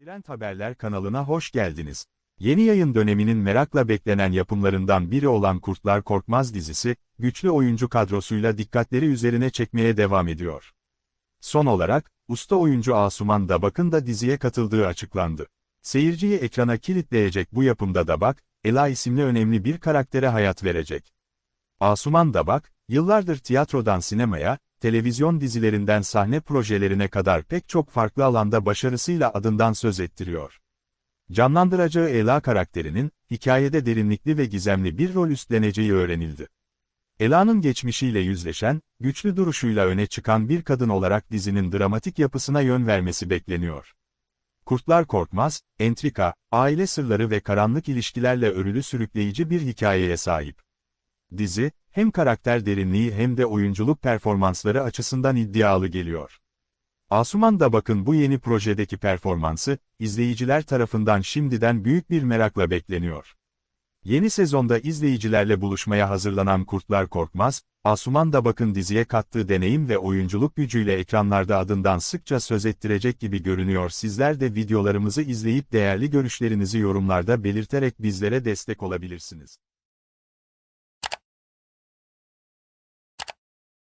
Trend Haberler kanalına hoş geldiniz. Yeni yayın döneminin merakla beklenen yapımlarından biri olan Kurtlar Korkmaz dizisi, güçlü oyuncu kadrosuyla dikkatleri üzerine çekmeye devam ediyor. Son olarak, usta oyuncu Asuman Dabak'ın da diziye katıldığı açıklandı. Seyirciyi ekrana kilitleyecek bu yapımda Dabak, Ela isimli önemli bir karaktere hayat verecek. Asuman Dabak, yıllardır tiyatrodan sinemaya, televizyon dizilerinden sahne projelerine kadar pek çok farklı alanda başarısıyla adından söz ettiriyor. Canlandıracağı Ela karakterinin, hikayede derinlikli ve gizemli bir rol üstleneceği öğrenildi. Ela'nın geçmişiyle yüzleşen, güçlü duruşuyla öne çıkan bir kadın olarak dizinin dramatik yapısına yön vermesi bekleniyor. Kurtlar Korkmaz, entrika, aile sırları ve karanlık ilişkilerle örülü sürükleyici bir hikayeye sahip. Dizi, hem karakter derinliği hem de oyunculuk performansları açısından iddialı geliyor. Asuman da bakın bu yeni projedeki performansı, izleyiciler tarafından şimdiden büyük bir merakla bekleniyor. Yeni sezonda izleyicilerle buluşmaya hazırlanan Kurtlar Korkmaz, Asuman da bakın diziye kattığı deneyim ve oyunculuk gücüyle ekranlarda adından sıkça söz ettirecek gibi görünüyor. Sizler de videolarımızı izleyip değerli görüşlerinizi yorumlarda belirterek bizlere destek olabilirsiniz.